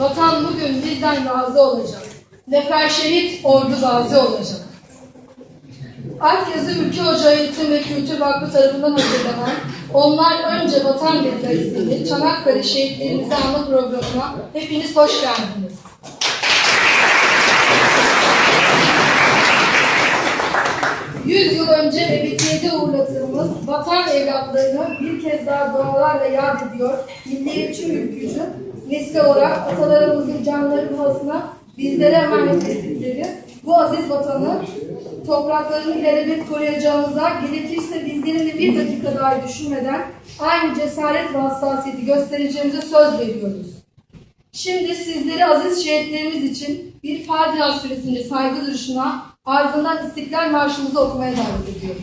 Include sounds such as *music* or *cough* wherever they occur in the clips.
Vatan bugün bizden razı olacak. Nefer şehit, ordu gazi olacak. Akyazı Ülke Ocağı Eğitim ve Kültür Vakfı tarafından hazırlanan Onlar Önce Vatan isimli Çanakkale Şehitlerimizi Anma programına hepiniz hoş geldiniz. Yüz yıl önce ebediyete uğrattığımız vatan evlatlarını bir kez daha dualarla yad ediyor. Milliyetçi ülkücü, nesli olarak atalarımızın canları pahasına bizlere emanet ettikleri bu aziz vatanı topraklarını ilelebet koruyacağımıza gerekirse bizlerin de bir dakika dahi düşünmeden aynı cesaret ve hassasiyeti göstereceğimize söz veriyoruz. Şimdi sizleri aziz şehitlerimiz için bir Fatiha süresince saygı duruşuna ardından İstiklal Marşımızı okumaya davet ediyorum.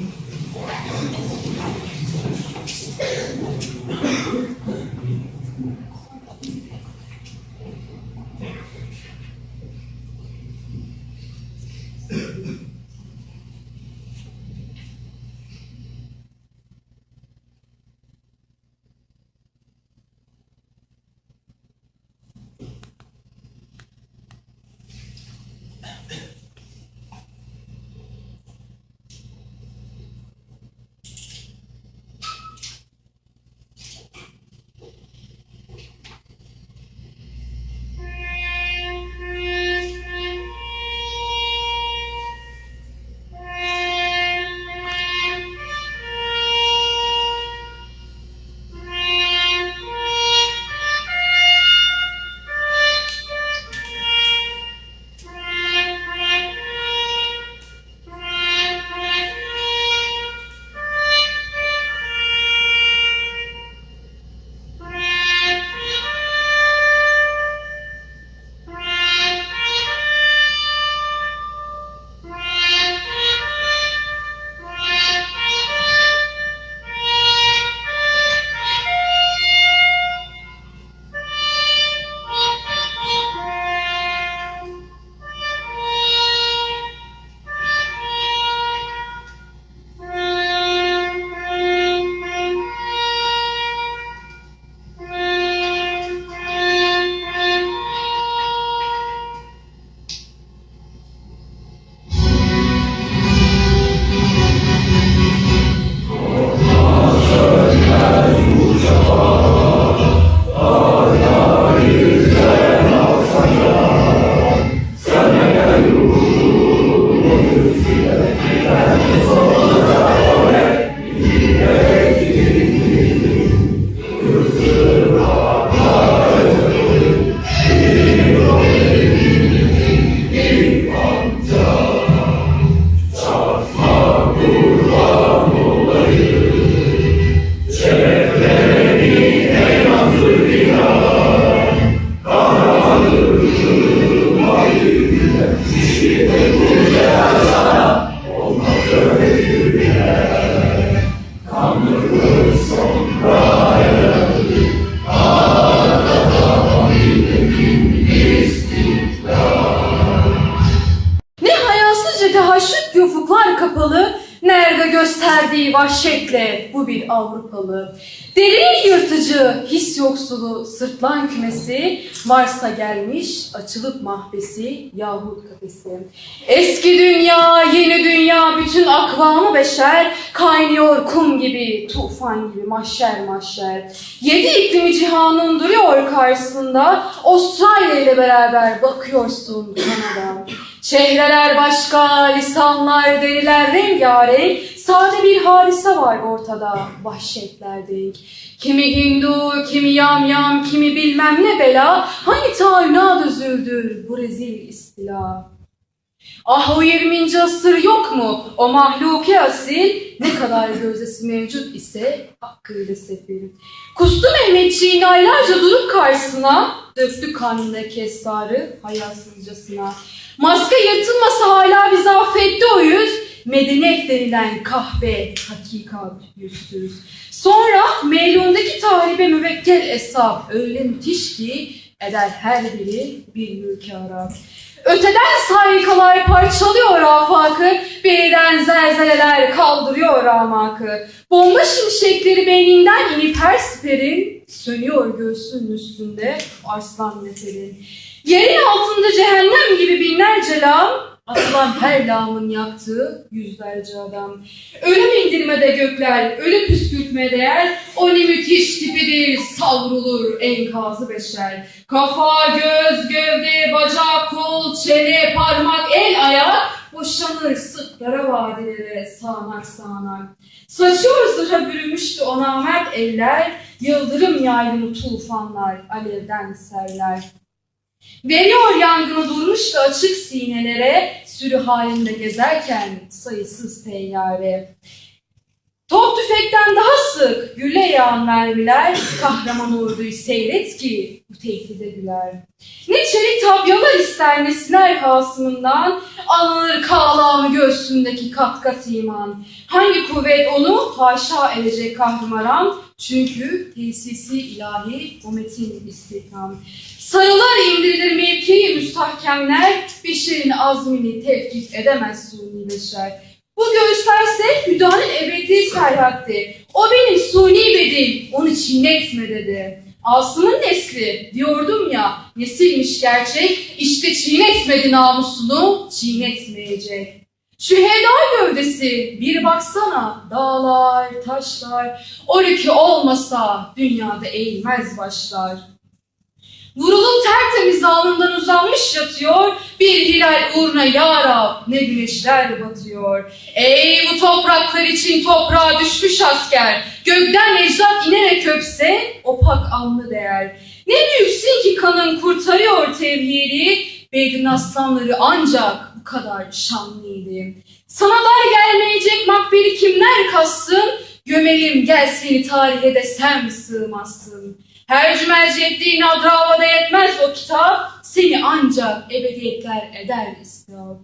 Bir Avrupalı. Deli yırtıcı, his yoksulu, sırtlan kümesi, Mars'a gelmiş, açılıp mahbesi, yahut kafesi. Eski dünya, yeni dünya, bütün akvamı beşer, kaynıyor kum gibi, tufan gibi, mahşer mahşer. Yedi iklimi cihanın duruyor karşısında, Avustralya ile beraber bakıyorsun Kanada. Çehreler başka, lisanlar, deriler rengarenk, sade bir hadise var ortada, vahşetler denk. Kimi Hindu, kimi yamyam, kimi bilmem ne bela, hani tayyinat üzüldür bu rezil istila. Ah o 20. asır yok mu? O mahluki asil ne kadar gözdesi mevcut ise hakkıyla sefil. Kustu Mehmetçiğin aylarca durup karşısına döktü kanlı kestarı hayasızcasına. Maske yırtılmasa hala bizi affetti o yüz. Medeniyet denilen kahpe hakikat yüzsüz. Sonra Meylon'daki tahribe müvekkel hesap öyle müthiş ki eder her biri bir mülke arar. Öteden sarikalar parçalıyor afakı, beriden zelzeleler kaldırıyor amakı. Bomba şimşekleri beyninden inip her siperin, sönüyor göğsünün üstünde arslan neferin. Yerin altında cehennem gibi binlerce lağım, atılan her lağımın yaktığı yüzlerce adam. Ölüm indirmede gökler, ölü püskürtme değer, o ne müthiş tipidir, savrulur enkazı beşer. Kafa, göz, gövde, bacak, kol, çene, parmak, el, ayak, boşanır sıklara vadilere, sağanak sağanak. Saçıyor zırha bürümüştü o namert eller, yıldırım yaylımı tufanlar, alevden serler. Veriyor yangını durmuştu açık sinelere, sürü halinde gezerken sayısız teyyare. Top tüfekten daha sık gülle yağan mermiler, kahraman orduyu seyret ki bu tehdide güler. Ne çelik tabyalar ister ne siner hasımından, alınır kağlamı göğsündeki kat kat iman. Hangi kuvvet onu haşa edecek kahraman, çünkü tesisi ilahi o metin istihdam. Sarılar indirilir mevkii müstahkemler, beşerin azmini tevkif edemez suni beşer. Bu göğüslerse hüdanın ebedi serhatti. O benim suni bedil, onu çiğnetme dedi. Asım'ın nesli, diyordum ya, nesilmiş gerçek, işte çiğnetmedi namusunu, çiğnetmeyecek. Şu heda gövdesi, bir baksana, dağlar, taşlar, o olmasa dünyada eğilmez başlar. Vurulup tertemiz alnından uzanmış yatıyor, bir hilal uğruna ya Rab ne güneşler batıyor. Ey bu topraklar için toprağa düşmüş asker, gökten necdat inerek öpse opak alnı değer. Ne büyüksün ki kanın kurtarıyor tevhidi, Beydin aslanları ancak bu kadar şanlıydı. Sana dar gelmeyecek makberi kimler kassın, gömelim gel seni tarihe desem sığmazsın. Her cümerci ettiğin adravada yetmez o kitap, seni ancak ebediyetler eder istihap.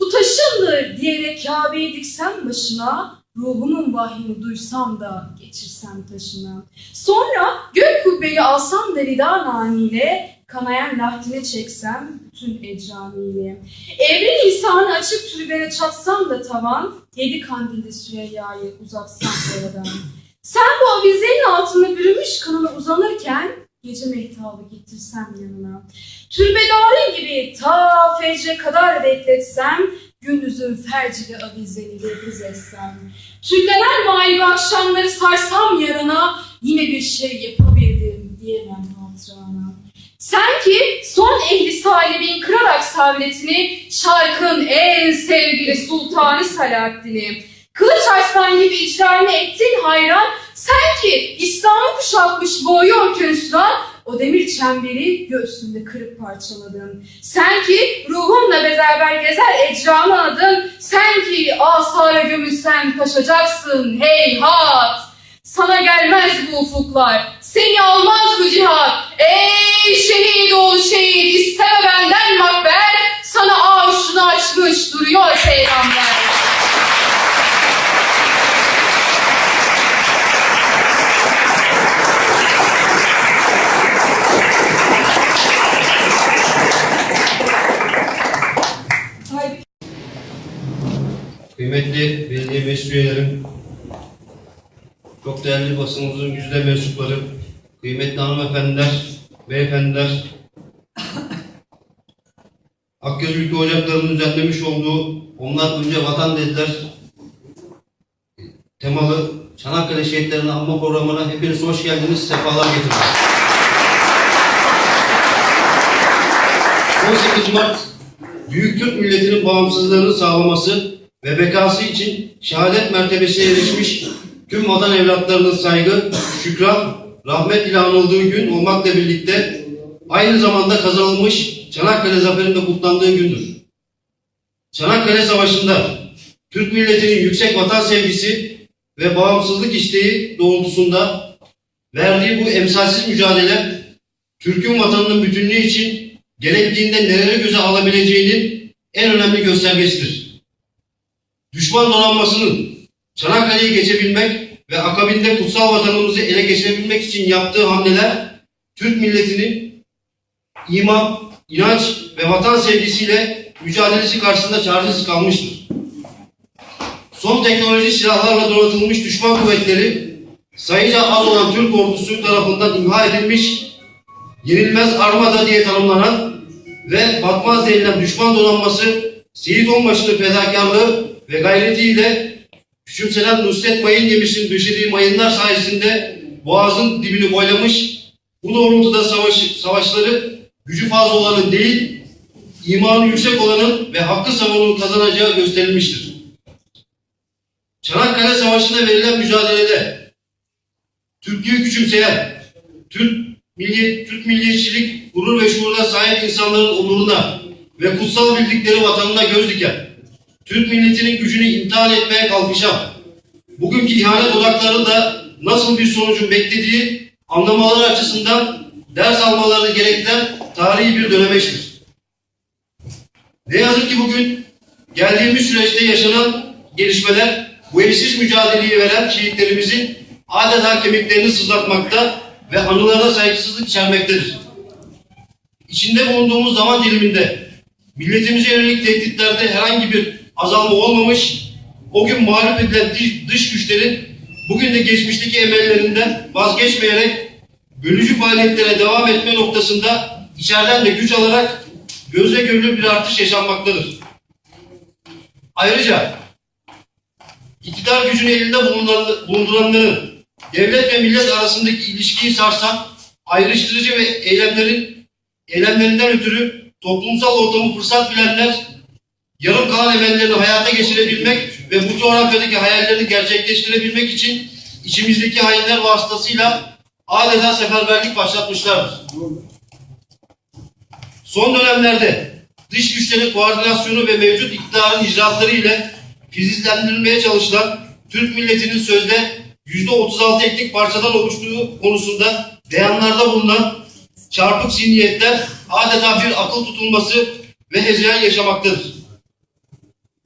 Bu taşındır diyerek Kabe'yi diksem başına, ruhumun vahyini duysam da geçirsem taşına. Sonra gök kubbeyi alsam da rida naniyle, kanayan lahtine çeksem bütün ecramiyle. Evren İsa'nı açıp türbene çatsam da tavan, yedi kandilde Süreyya'yı uzatsam oradan. Sen bu avizenin altında bürümüş kanına uzanırken gece mehtabı getirsem yanına. Türbedarı gibi ta fecre kadar bekletsem gündüzün fercili avizeni lebriz etsem. Tüllenen maibi akşamları sarsam yarana yine bir şey yapabildim diyemem hatırana. Sen ki son ehli salibin kırarak savletini şarkın en sevgili sultanı Salahaddin'i Kılıç arslan gibi icraine ettin hayran. Sen ki İslam'ı kuşatmış boğuyorken üstten o demir çemberi göğsünde kırıp parçaladın. Sen ki ruhunla beraber gezer ecranı adın. Sen ki asara gömülsen taşacaksın heyhat. Sana gelmez bu ufuklar, seni almaz bu cihat. Ey şehit ol şehit, isteme benden makber. Sana ağuşunu açmış duruyor peygamber. Kıymetli belediye meclis üyelerim, çok değerli basınımızın yüzde mensupları, kıymetli hanımefendiler, beyefendiler, *coughs* Akgöz Ülke Ocakları'nın düzenlemiş olduğu Onlar Önce Vatan dediler temalı Çanakkale Şehitlerini Anma Programı'na hepiniz hoş geldiniz, sefalar getirdiniz. 18 Mart Büyük Türk milletinin bağımsızlığını sağlaması ve bekası için şehadet mertebesine erişmiş tüm vatan evlatlarının saygı, şükran, rahmet ile anıldığı gün olmakla birlikte aynı zamanda kazanılmış Çanakkale Zaferi'nin de kutlandığı gündür. Çanakkale Savaşı'nda Türk milletinin yüksek vatan sevgisi ve bağımsızlık isteği doğrultusunda verdiği bu emsalsiz mücadele Türk'ün vatanının bütünlüğü için gerektiğinde neleri göze alabileceğinin en önemli göstergesidir. Düşman donanmasının Çanakkale'yi geçebilmek ve akabinde kutsal vatanımızı ele geçirebilmek için yaptığı hamleler Türk milletinin iman, inanç ve vatan sevgisiyle mücadelesi karşısında çaresiz kalmıştır. Son teknoloji silahlarla donatılmış düşman kuvvetleri sayıca az olan Türk ordusu tarafından imha edilmiş, yenilmez armada diye tanımlanan ve batmaz denilen düşman donanması Seyit Onbaşı'nın fedakarlığı ve gayretiyle küçümsenen Nusret Mayın gemisinin döşediği mayınlar sayesinde boğazın dibini boylamış, bu doğrultuda savaş, savaşları gücü fazla olanın değil, imanı yüksek olanın ve hakkı savunun kazanacağı gösterilmiştir. Çanakkale Savaşı'nda verilen mücadelede Türklüğü küçümseyen, Türk, milli, Türk milliyetçilik, gurur ve şuuruna sahip insanların onuruna ve kutsal bildikleri vatanına göz diken, Türk milletinin gücünü imtihan etmeye kalkışan, bugünkü ihanet odaklarında nasıl bir sonucun beklediği anlamaları açısından ders almalarını gerektiren tarihi bir dönemeçtir. Ne yazık ki bugün geldiğimiz süreçte yaşanan gelişmeler bu eşsiz mücadeleyi veren şehitlerimizin adeta kemiklerini sızlatmakta ve anılarına saygısızlık içermektedir. İçinde bulunduğumuz zaman diliminde milletimize yönelik tehditlerde herhangi bir azalma olmamış, o gün mağlup edilen dış, güçlerin bugün de geçmişteki emellerinden vazgeçmeyerek bölücü faaliyetlere devam etme noktasında içeriden de güç alarak gözle görülür bir artış yaşanmaktadır. Ayrıca iktidar gücünü elinde bulunduranların devlet ve millet arasındaki ilişkiyi sarsan ayrıştırıcı ve eylemlerin eylemlerinden ötürü toplumsal ortamı fırsat bilenler yarım kalan emellerini hayata geçirebilmek ve bu coğrafyadaki hayallerini gerçekleştirebilmek için içimizdeki hainler vasıtasıyla adeta seferberlik başlatmışlardır. Son dönemlerde dış güçlerin koordinasyonu ve mevcut iktidarın icraatları ile filizlendirilmeye çalışılan Türk milletinin sözde %36 etnik parçadan oluştuğu konusunda beyanlarda bulunan çarpık zihniyetler adeta bir akıl tutulması ve hezeyan yaşamaktadır.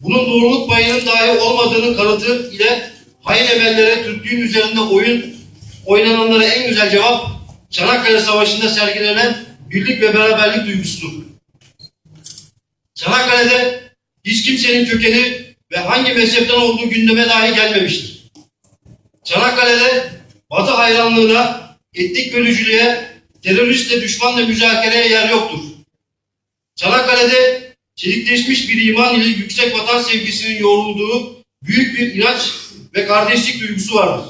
Bunun doğruluk payının dahi olmadığının kanıtı ile hain emellere Türklüğün üzerinde oyun oynananlara en güzel cevap Çanakkale Savaşı'nda sergilenen birlik ve beraberlik duygusudur. Çanakkale'de hiç kimsenin kökeni ve hangi mezhepten olduğu gündeme dahi gelmemiştir. Çanakkale'de Batı hayranlığına, etnik bölücülüğe, teröristle düşmanla müzakereye yer yoktur. Çanakkale'de çelikleşmiş bir iman ile yüksek vatan sevgisinin yoğrulduğu büyük bir inanç ve kardeşlik duygusu vardır.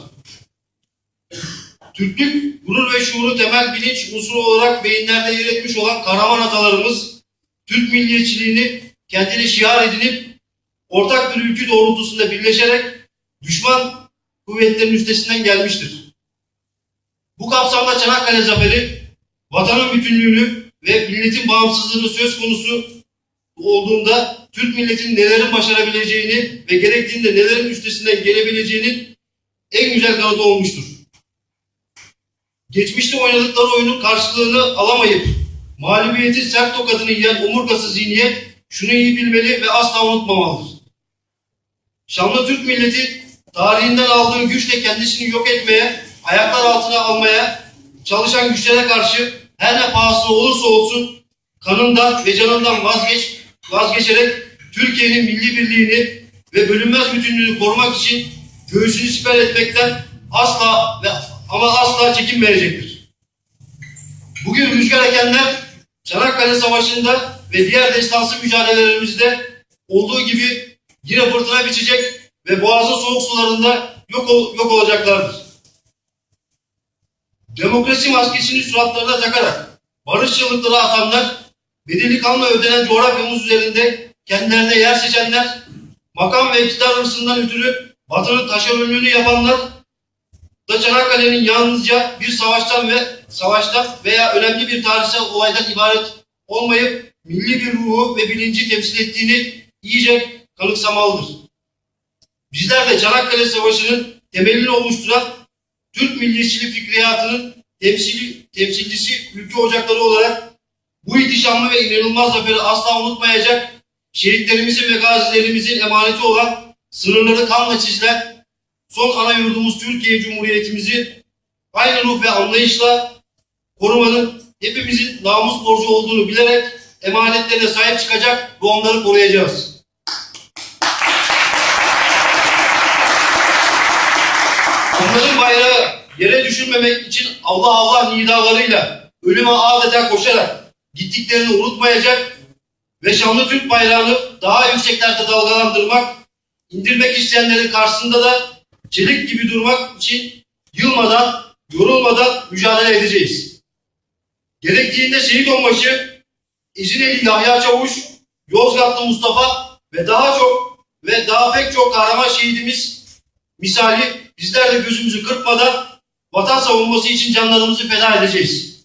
Türklük, gurur ve şuuru temel bilinç unsuru olarak beyinlerde yer etmiş olan kahraman atalarımız, Türk milliyetçiliğini kendine şiar edinip ortak bir ülke doğrultusunda birleşerek düşman kuvvetlerin üstesinden gelmiştir. Bu kapsamda Çanakkale Zaferi, vatanın bütünlüğünü ve milletin bağımsızlığını söz konusu olduğunda Türk milletinin nelerin başarabileceğini ve gerektiğinde nelerin üstesinden gelebileceğinin en güzel kanıtı olmuştur. Geçmişte oynadıkları oyunun karşılığını alamayıp mağlubiyetin sert tokadını yiyen omurgası zihniyet şunu iyi bilmeli ve asla unutmamalıdır. Şanlı Türk milleti tarihinden aldığı güçle kendisini yok etmeye, ayaklar altına almaya çalışan güçlere karşı her ne pahasına olursa olsun kanından ve canından vazgeç, vazgeçerek Türkiye'nin milli birliğini ve bölünmez bütünlüğünü korumak için göğsünü siper etmekten asla ve ama asla çekinmeyecektir. Bugün rüzgar ekenler Çanakkale Savaşı'nda ve diğer destansı mücadelelerimizde olduğu gibi yine fırtına biçecek ve boğazın soğuk sularında yok, ol- yok olacaklardır. Demokrasi maskesini suratlarına takarak barış çığlıkları atanlar, bedeli kanla ödenen coğrafyamız üzerinde kendilerine yer seçenler, makam ve iktidar hırsından ötürü Batı'nın taşeronluğunu yapanlar da Çanakkale'nin yalnızca bir savaştan ve savaştan veya önemli bir tarihsel olaydan ibaret olmayıp milli bir ruhu ve bilinci temsil ettiğini iyice kanıksamalıdır. Bizler de Çanakkale Savaşı'nın temelini oluşturan Türk milliyetçilik fikriyatının temsili, temsilcisi ülke ocakları olarak bu ihtişamlı ve inanılmaz zaferi asla unutmayacak, şehitlerimizin ve gazilerimizin emaneti olan sınırları kanla çizilen son ana yurdumuz Türkiye Cumhuriyetimizi aynı ruh ve anlayışla korumanın hepimizin namus borcu olduğunu bilerek emanetlerine sahip çıkacak ve onları koruyacağız. Onların bayrağı yere düşürmemek için Allah Allah nidalarıyla ölüme adeta koşarak gittiklerini unutmayacak ve şanlı Türk bayrağını daha yükseklerde dalgalandırmak, indirmek isteyenlerin karşısında da çelik gibi durmak için yılmadan, yorulmadan mücadele edeceğiz. Gerektiğinde şehit onbaşı, İzmirli Yahya Çavuş, Yozgatlı Mustafa ve daha çok ve daha pek çok kahraman şehidimiz misali bizler de gözümüzü kırpmadan vatan savunması için canlarımızı feda edeceğiz.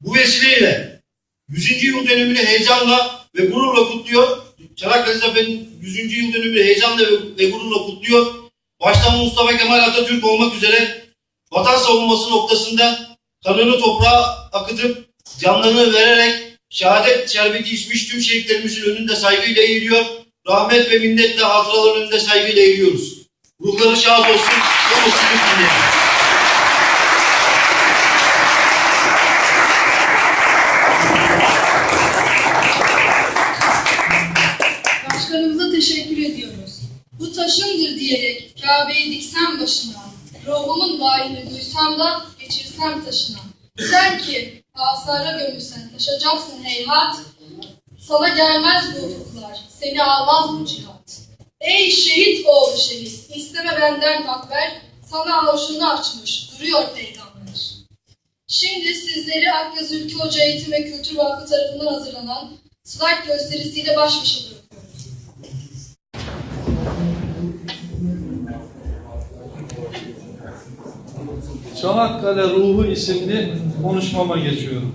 Bu vesileyle 100. yıl dönümünü heyecanla ve gururla kutluyor. Çanakkale Zaferi'nin 100. yıl dönümünü heyecanla ve, gururla kutluyor. Başta Mustafa Kemal Atatürk olmak üzere vatan savunması noktasında kanını toprağa akıtıp canlarını vererek şehadet şerbeti içmiş tüm şehitlerimizin önünde saygıyla eğiliyor. Rahmet ve minnetle hatıraların önünde saygıyla eğiliyoruz. Ruhları şad olsun ve mutluluk dilerim. Başkanımıza teşekkür ediyoruz. Bu taşındır diyerek Kabe'yi diksem başına, ruhumun vahini duysam da geçirsem taşına. Sen ki asara gömülsen taşacaksın heyhat, sana gelmez bu ufuklar, seni almaz bu cihat. Ey şehit oğlu şehit, isteme benden makber, sana avuçunu açmış, duruyor peygamber. Şimdi sizleri Akyazı Ülke Hoca Eğitim ve Kültür Vakfı tarafından hazırlanan slide gösterisiyle baş başa bırakıyoruz. Çanakkale Ruhu isimli konuşmama geçiyorum.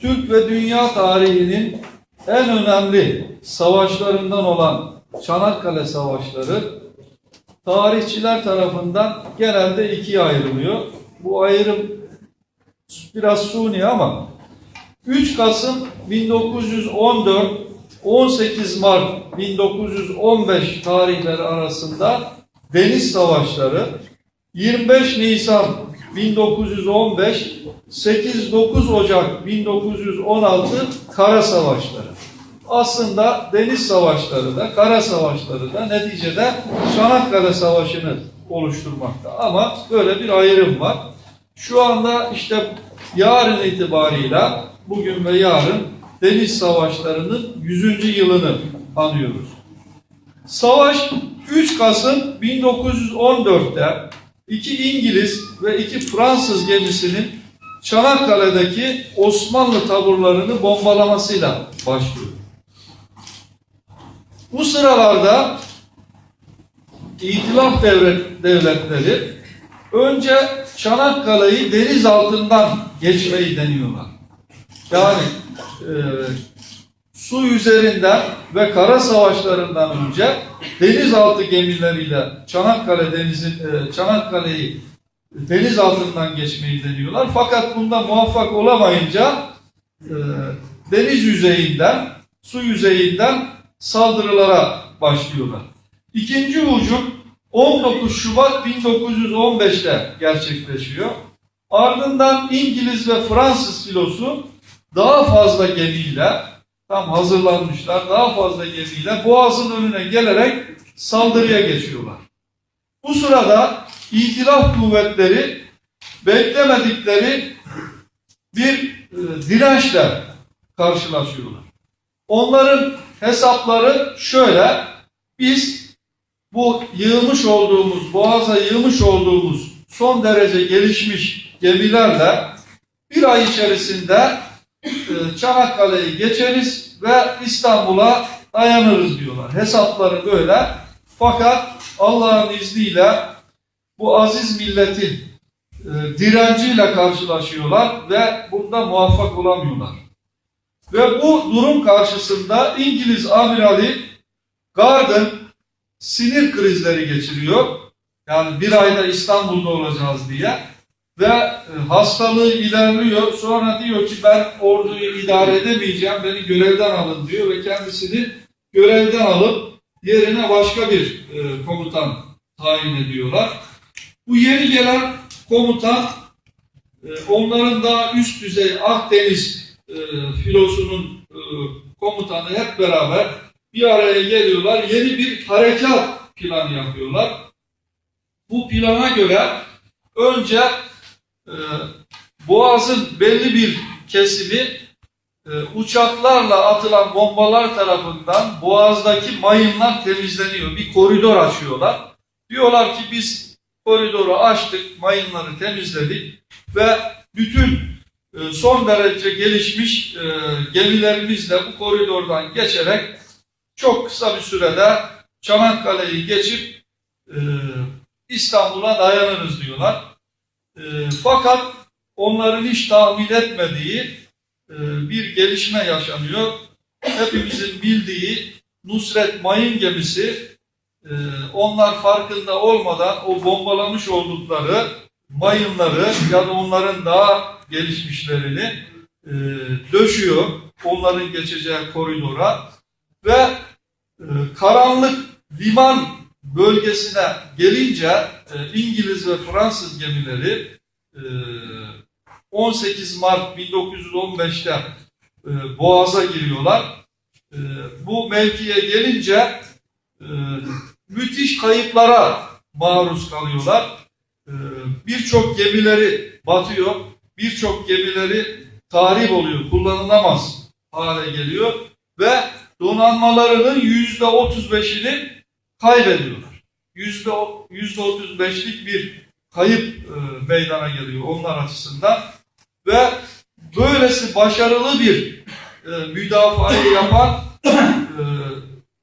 Türk ve dünya tarihinin en önemli savaşlarından olan Çanakkale Savaşları tarihçiler tarafından genelde ikiye ayrılıyor. Bu ayrım biraz suni ama 3 Kasım 1914 18 Mart 1915 tarihleri arasında deniz savaşları 25 Nisan 1915 8-9 Ocak 1916 kara savaşları. Aslında deniz savaşları da kara savaşları da neticede Çanakkale Savaşı'nı oluşturmakta. Ama böyle bir ayrım var. Şu anda işte yarın itibarıyla bugün ve yarın deniz savaşlarının 100. yılını anıyoruz. Savaş 3 Kasım 1914'te iki İngiliz ve iki Fransız gemisinin Çanakkale'deki Osmanlı taburlarını bombalamasıyla başlıyor. Bu sıralarda İtilaf devlet, devletleri önce Çanakkale'yi deniz altından geçmeyi deniyorlar. Yani e, su üzerinden ve kara savaşlarından önce denizaltı gemileriyle Çanakkale denizi e, Çanakkale'yi deniz altından geçmeyi deniyorlar. Fakat bunda muvaffak olamayınca e, deniz yüzeyinden, su yüzeyinden saldırılara başlıyorlar. İkinci hücum 19 Şubat 1915'te gerçekleşiyor. Ardından İngiliz ve Fransız filosu daha fazla gemiyle tam hazırlanmışlar daha fazla gemiyle Boğaz'ın önüne gelerek saldırıya geçiyorlar. Bu sırada İtilaf kuvvetleri beklemedikleri bir e, dirençle karşılaşıyorlar. Onların hesapları şöyle, biz bu yığmış olduğumuz, boğaza yığmış olduğumuz son derece gelişmiş gemilerle bir ay içerisinde Çanakkale'yi geçeriz ve İstanbul'a dayanırız diyorlar. Hesapları böyle. Fakat Allah'ın izniyle bu aziz milletin e, direnciyle karşılaşıyorlar ve bunda muvaffak olamıyorlar. Ve bu durum karşısında İngiliz amirali Garden sinir krizleri geçiriyor. Yani bir ayda İstanbul'da olacağız diye. Ve hastalığı ilerliyor. Sonra diyor ki ben orduyu idare edemeyeceğim. Beni görevden alın diyor ve kendisini görevden alıp yerine başka bir e, komutan tayin ediyorlar. Bu yeni gelen komutan e, onların daha üst düzey Akdeniz e, filosunun e, komutanı hep beraber bir araya geliyorlar. Yeni bir harekat planı yapıyorlar. Bu plana göre önce e, Boğaz'ın belli bir kesimi e, uçaklarla atılan bombalar tarafından Boğaz'daki mayınlar temizleniyor. Bir koridor açıyorlar. Diyorlar ki biz koridoru açtık, mayınları temizledik ve bütün e, son derece gelişmiş e, gemilerimizle bu koridordan geçerek çok kısa bir sürede Çanakkale'yi geçip İstanbul'a dayanırız diyorlar. E, fakat onların hiç tahmin etmediği e, bir gelişme yaşanıyor. Hepimizin bildiği Nusret Mayın gemisi e, onlar farkında olmadan o bombalamış oldukları mayınları ya da onların daha gelişmişlerini e, döşüyor onların geçeceği koridora ve e, karanlık liman bölgesine gelince e, İngiliz ve Fransız gemileri e, 18 Mart 1915'te e, Boğaz'a giriyorlar. E, bu mevkiye gelince e, müthiş kayıplara maruz kalıyorlar. E, birçok gemileri batıyor, birçok gemileri tahrip oluyor, kullanılamaz hale geliyor ve donanmalarının yüzde otuz beşini kaybediyorlar. Yüzde yüzde otuz beşlik bir kayıp e, meydana geliyor onlar açısından ve böylesi başarılı bir e, müdafayı yapan e,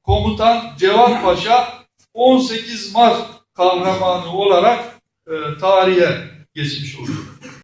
komutan Cevat Paşa 18 Mart kahramanı olarak e, tarihe geçmiş oluyor.